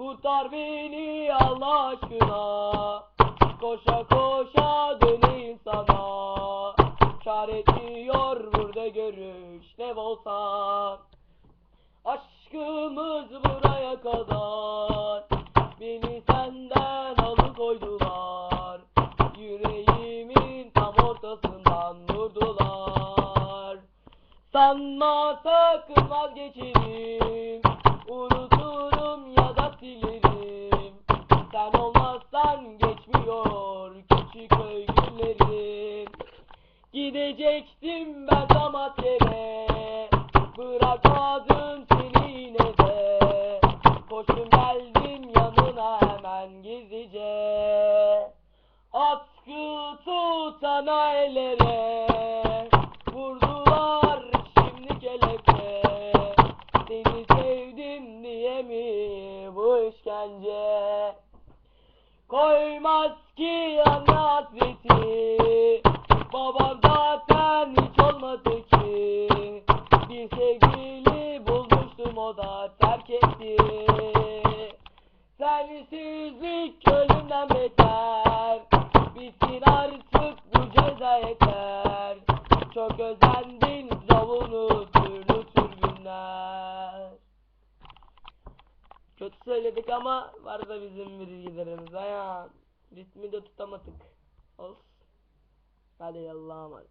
Kurtar beni Allah aşkına. Koşa koşa döneyim sana. Çar ediyor burada görüş ne olsa. Aşkımız buraya kadar. Beni senden alıkoydular. Yüreğimin tam ortasından vurdular. Sanma sakın vazgeçerim. Unuturum geçmiyor küçük köy günlerim Gidecektim ben Samatya'ya Bırakmadım seni yine de. Koştum geldim yanına hemen gizlice. Atkı tutana ellere Vurdular şimdi kelepçe Seni sevdim diye mi bu işkence Koymaz ki hasreti Babam zaten hiç olmadı ki. Bir sevgili bulmuştum o da terk etti. Sensizlik ölümden beter. Bitsin artık bu ceza yeter. Çok özendin Kötü söyledik ama var da bizim bilgilerimiz ya. Ritmi de tutamadık. Olsun. Hadi Allah'a emanet.